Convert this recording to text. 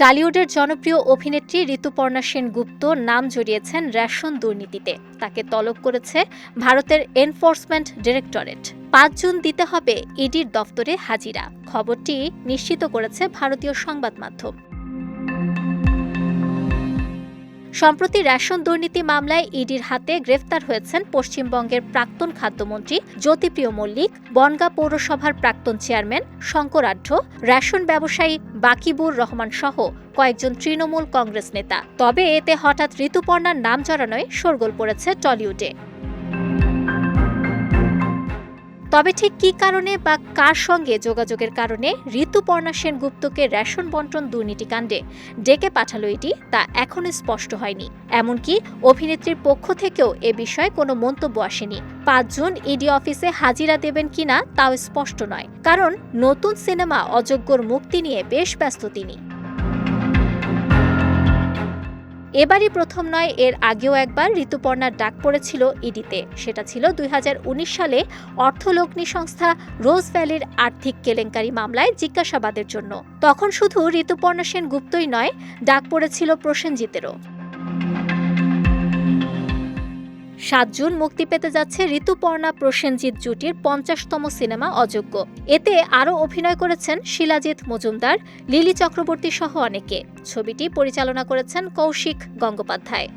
টালিউডের জনপ্রিয় অভিনেত্রী ঋতুপর্ণা সেনগুপ্ত নাম জড়িয়েছেন রেশন দুর্নীতিতে। তাকে তলব করেছে ভারতের এনফোর্সমেন্ট ডিরেক্টরেট। পাঁচ জুন দিতে হবে ইডির দফতরে হাজিরা। খবরটি নিশ্চিত করেছে ভারতীয় সংবাদ মাধ্যম। সম্প্রতি রেশন দুর্নীতি মামলায় ইডির হাতে গ্রেফতার হয়েছেন পশ্চিমবঙ্গের প্রাক্তন খাদ্যমন্ত্রী জ্যোতিপ্রিয় মল্লিক, বনগা পৌরসভার প্রাক্তন চেয়ারম্যান শঙ্করাঢ্য রেশন ব্যবসায়ী বাকিবুর রহমান সহ কয়েকজন তৃণমূল কংগ্রেস নেতা। তবে এতে হঠাৎ ঋতুপর্ণার নাম জড়ানোয় শোরগোল পড়েছে টলিউডে। তবে ঠিক কী কারণে বা কার সঙ্গে যোগাযোগের কারণে ঋতুপর্ণা সেনগুপ্তকে রেশন বন্টন দুর্নীতিকাণ্ডে ডেকে পাঠালো এটি, তা এখনও স্পষ্ট হয়নি। এমনকি অভিনেত্রীর পক্ষ থেকেও এ বিষয়ে কোনো মন্তব্য আসেনি। পাঁচ জুন ইডি অফিসে হাজিরা দেবেন কিনা তাও স্পষ্ট নয়, কারণ নতুন সিনেমা অযোগ্যর মুক্তি নিয়ে বেশ ব্যস্ত তিনি। এবারই প্রথম নয়, এর আগেও একবার ঋতুপর্ণার ডাক পড়েছিল ইডিতে। সেটা ছিল দুই হাজার উনিশ সালে অর্থলগ্নি সংস্থা রোজ ভ্যালির আর্থিক কেলেঙ্কারি মামলায় জিজ্ঞাসাবাদের জন্য। তখন শুধু ঋতুপর্ণা সেন গুপ্তই নয়, ডাক পড়েছিল প্রসেনজিতেরও। সাত জুন মুক্তি পেতে যাচ্ছে ঋতুপর্ণা প্রসেনজিৎ জুটির পঞ্চাশতম সিনেমা অযোগ্য। এতে আরও অভিনয় করেছেন শিলাজিৎ মজুমদার, লিলি চক্রবর্তী সহ অনেকে। ছবিটি পরিচালনা করেছেন কৌশিক গঙ্গোপাধ্যায়।